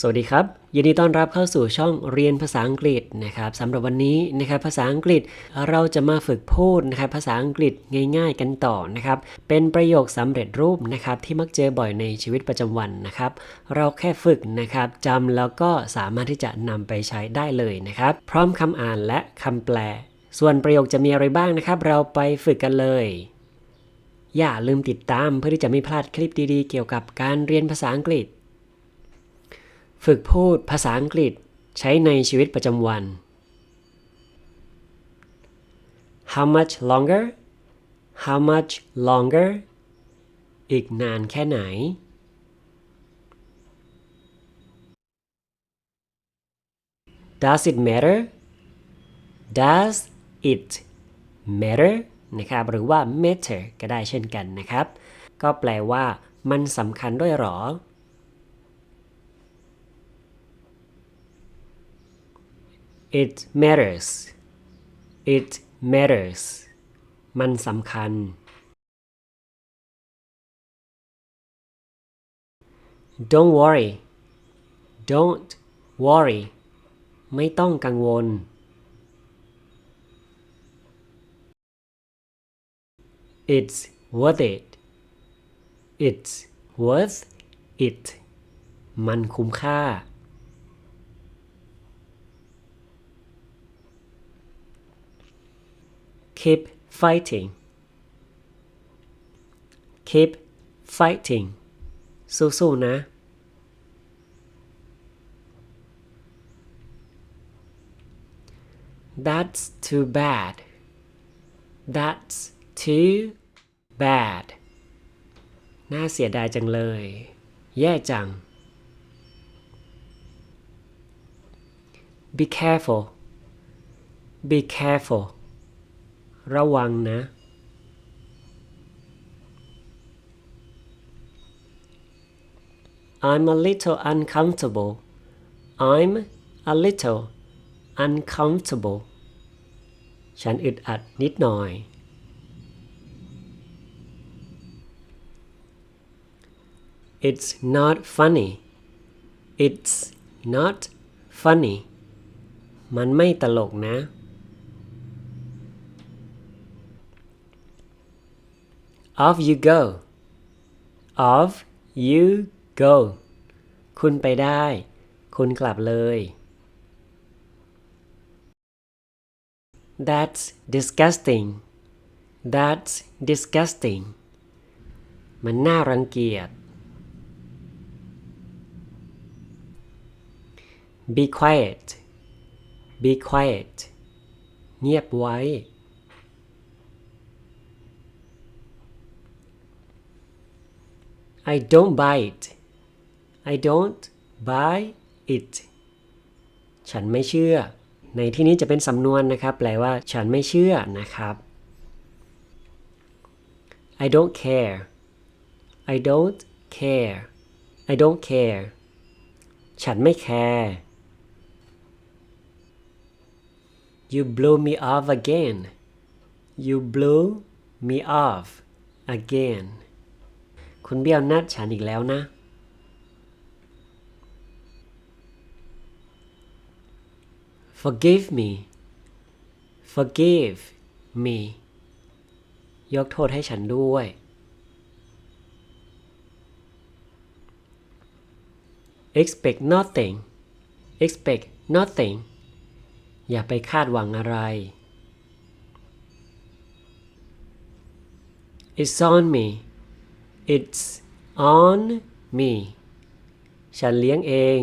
สวัสดีครับ ยินดีต้อนรับเข้าสู่ช่องเรียนภาษาอังกฤษนะครับสำหรับวันนี้นะครับภาษาอังกฤษเราจะมาฝึกพูดนะครับภาษาอังกฤษง่าย ๆ กันต่อนะครับเป็นประโยคสำเร็จรูปนะครับที่มักเจอบ่อยในชีวิตประจำวันนะครับเราแค่ฝึกนะครับจำแล้วก็สามารถที่จะนำไปใช้ได้เลยนะครับพร้อมคำอ่านและคำแปล ส่วนประโยคจะมีอะไรบ้างนะครับ เราไปฝึกกันเลยอย่าลืมติดตามเพื่อที่จะไม่พลาดคลิปดีๆ เกี่ยวกับการเรียนภาษาอังกฤษ ฝึกพูดภาษาอังกฤษใช้ในชีวิตประจำวัน How much longer How much longer อีกนานแค่ไหน Does it matter Does it matter นะครับหรือว่า matter ก็ได้เช่นกันนะครับ ก็แปลว่ามันสำคัญด้วยหรอ It matters It matters มันสำคัญ Don't worry Don't worry ไม่ต้องกังวล It's worth it It's worth it มันคุ้มค่า keep fighting keep fighting สู้ๆนะ That's too bad That's too bad น่าเสียดายจังเลย แย่จัง Be careful Be careful ระวังนะ I'm a little uncomfortable I'm a little uncomfortable ฉันอึดอัดนิดหน่อย It's not funny It's not funny มันไม่ตลกนะ Off you go Off you go คุณไปได้ คุณกลับเลย That's disgusting That's disgusting มันน่ารังเกียจ Be quiet Be quiet เงียบไว้ I don't buy it I don't buy it ฉันไม่เชื่อ ในที่นี้จะเป็นสำนวนนะครับ แปลว่า ฉันไม่เชื่อนะครับ I don't care I don't care I don't care ฉันไม่แคร์ You blew me off again You blew me off again คุณเบี้ยวนัดฉันอีกแล้วนะ Forgive me Forgive me ยกโทษให้ฉันด้วย Expect nothing Expect nothing อย่าไปคาดหวังอะไร It's on me It's on me ฉันเลี้ยงเอง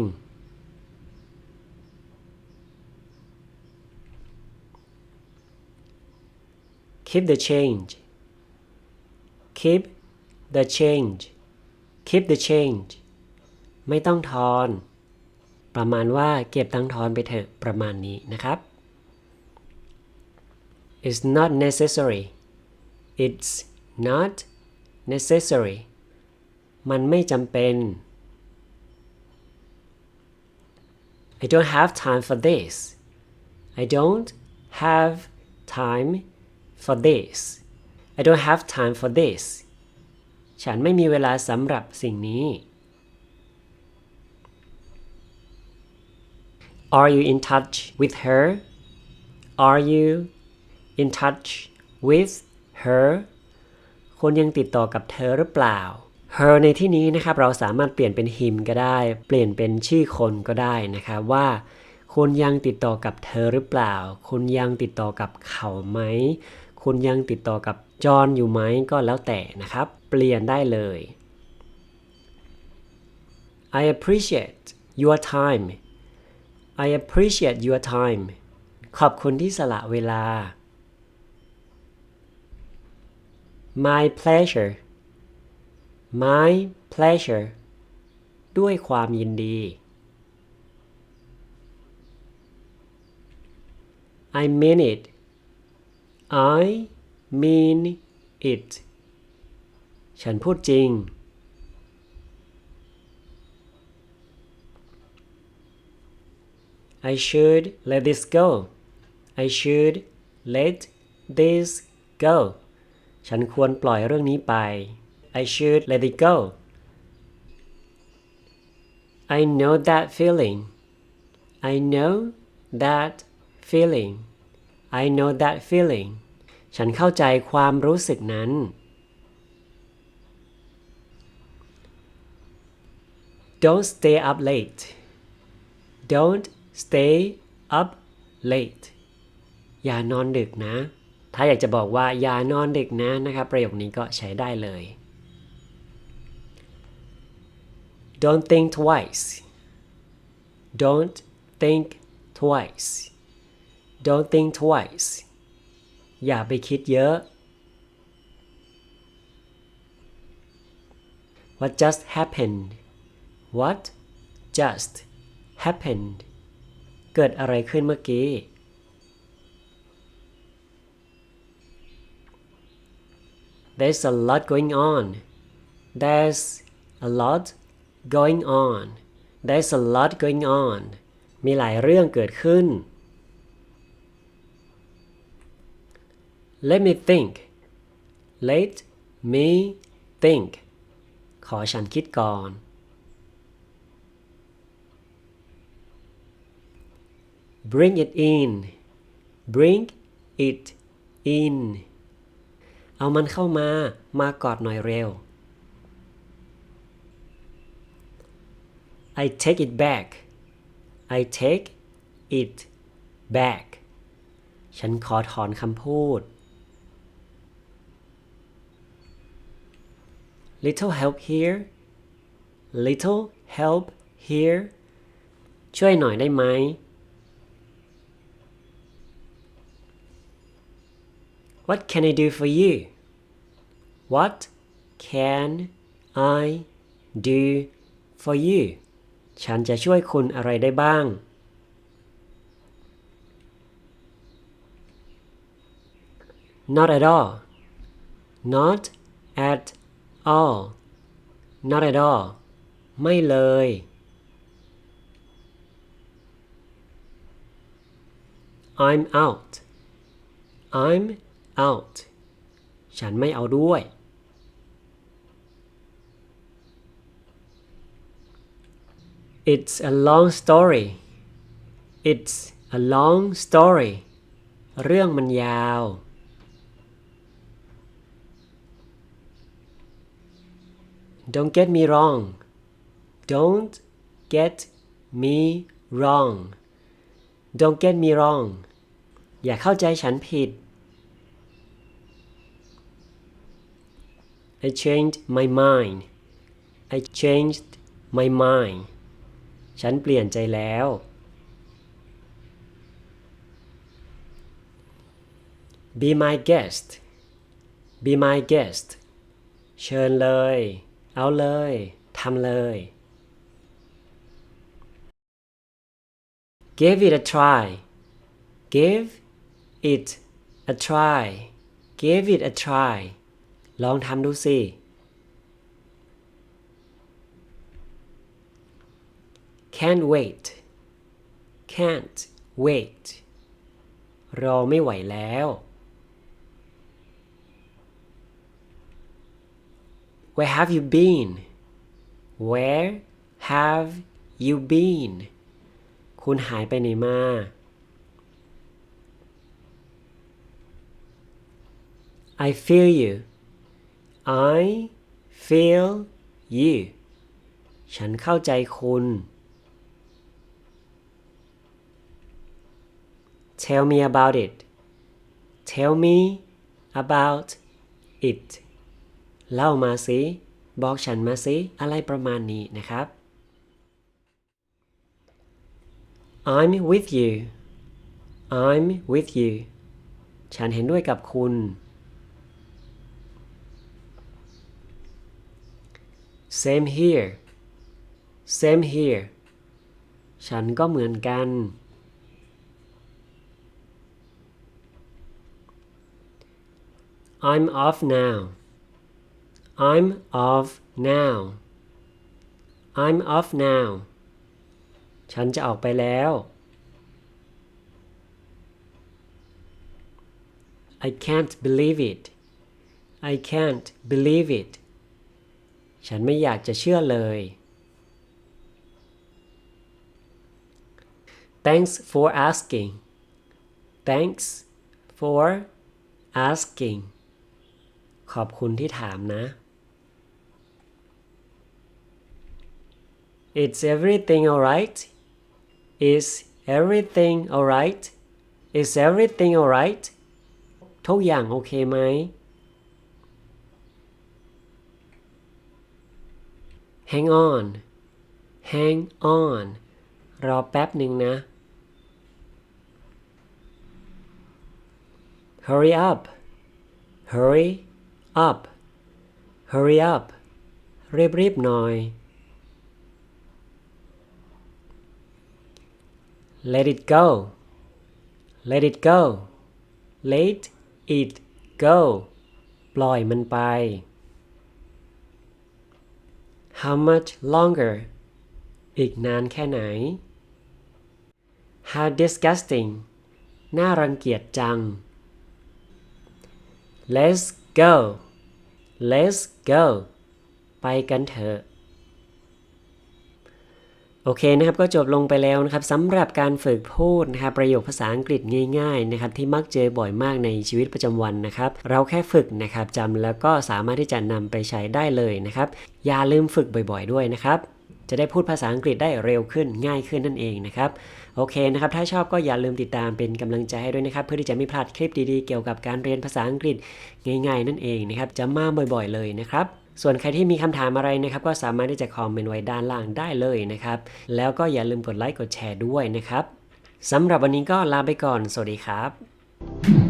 Keep the change Keep the change Keep the change ไม่ต้องทอน ประมาณว่าเก็บตังทอนไปเถอะประมาณนี้นะครับ It's not necessary It's not necessary มันไม่จำเป็น I don't have time for this I don't have time for this I don't have time for this ฉันไม่มีเวลาสำหรับสิ่งนี้ Are you in touch with her Are you in touch with her คุณยังติดต่อกับเธอหรือเปล่า her ในที่นี้นะครับเราสามารถเปลี่ยนเป็น him ก็ได้ เปลี่ยนเป็นชื่อคนก็ได้นะครับว่าคุณยังติดต่อกับเธอหรือเปล่า คุณยังติดต่อกับเขาไหม คุณยังติดต่อกับจอห์นอยู่ไหมก็แล้วแต่นะครับ เปลี่ยนได้เลย I appreciate your time I appreciate your time ขอบคุณที่สละเวลา My pleasure My pleasure ด้วยความยินดี I mean it I mean it ฉันพูดจริง I should let this go I should let this go ฉันควรปล่อยเรื่องนี้ไป I should let it go I know that feeling I know that feeling I know that feeling ฉันเข้าใจความรู้สึกนั้น Don't stay up late Don't stay up late อย่านอนดึกนะ ถ้าอยากจะบอกว่าอย่านอนดึกนะนะครับประโยคนี้ก็ใช้ได้เลย Don't think twice Don't think twice Don't think twice อย่าไปคิดเยอะ What just happened What just happened เกิดอะไรขึ้นเมื่อกี้ There's a lot going on There's a lot going on There's a lot going on มีหลายเรื่องเกิดขึ้น Let me think Let me think ขอฉันคิดก่อน Bring it in Bring it in เอามันเข้ามามากอดหน่อยเร็ว I take it back I take it back ฉันขอถอนคำพูด Little help here Little help here ช่วยหน่อยได้ไหม What can I do for you What can I do for you ฉันจะช่วยคุณอะไรได้บ้าง Not at all Not at all Not at all ไม่เลย I'm out I'm out ฉันไม่เอาด้วย It's a long story It's a long story เรื่องมันยาว Don't get me wrong Don't get me wrong Don't get me wrong อย่าเข้าใจฉันผิด I changed my mind I changed my mind ฉันเปลี่ยนใจแล้ว Be my guest Be my guest เชิญเลย เอาเลย ทำเลย Give it a try Give it a try Give it a try ลองทำดูสิ Can't wait Can't wait รอไม่ไหวแล้ว Where have you been Where have you been คุณหายไปไหนมา I feel you I feel you ฉันเข้าใจคุณ Tell me about it Tell me about it เล่ามาสิ บอกฉันมาสิ อะไรประมาณนี้นะครับ I'm with you I'm with you ฉันเห็นด้วยกับคุณ Same here Same here ฉันก็เหมือนกัน I'm off now I'm off now I'm off now ฉันจะออกไปแล้ว I can't believe it I can't believe it ฉันไม่อยากจะเชื่อเลย Thanks for asking Thanks for asking ขอบคุณที่ถามนะ It's everything alright Is everything alright Is everything alright ทุกอย่างโอเคไหม Hang on Hang on รอแป๊บหนึ่งนะ Hurry up Hurry up Hurry up รีบๆหน่อย Let it go Let it go Let it go ปล่อยมันไป How much longer อีกนานแค่ไหน How disgusting น่ารังเกียจจัง Let's go Let's go ไปกันเถอะ โอเคนะครับก็จบลงไปแล้วนะครับสำหรับการฝึกพูดนะครับประโยคภาษาอังกฤษง่ายๆนะครับที่มักเจอบ่อยมากในชีวิตประจำวันนะครับเราแค่ฝึกนะครับจำแล้วก็สามารถที่จะนำไปใช้ได้เลยนะครับอย่าลืมฝึกบ่อยๆ ด้วยนะครับจะได้พูดภาษาอังกฤษได้เร็วขึ้นง่ายขึ้นนั่นเองนะครับโอเคนะครับ ถ้าชอบก็อย่าลืมติดตามเป็นกำลังใจให้ด้วยนะครับ เพื่อที่จะไม่พลาดคลิปดีๆ เกี่ยวกับการเรียนภาษาอังกฤษง่าย ๆ นั่นเองนะครับจะมาบ่อยๆ เลยนะครับ ส่วนใครที่มีคำถามอะไรนะครับ ก็สามารถที่จะคอมเมนต์ไว้ด้านล่างได้เลยนะครับ แล้วก็อย่าลืมกดไลค์กดแชร์ด้วยนะครับสำหรับวันนี้ก็ลาไปก่อน สวัสดีครับ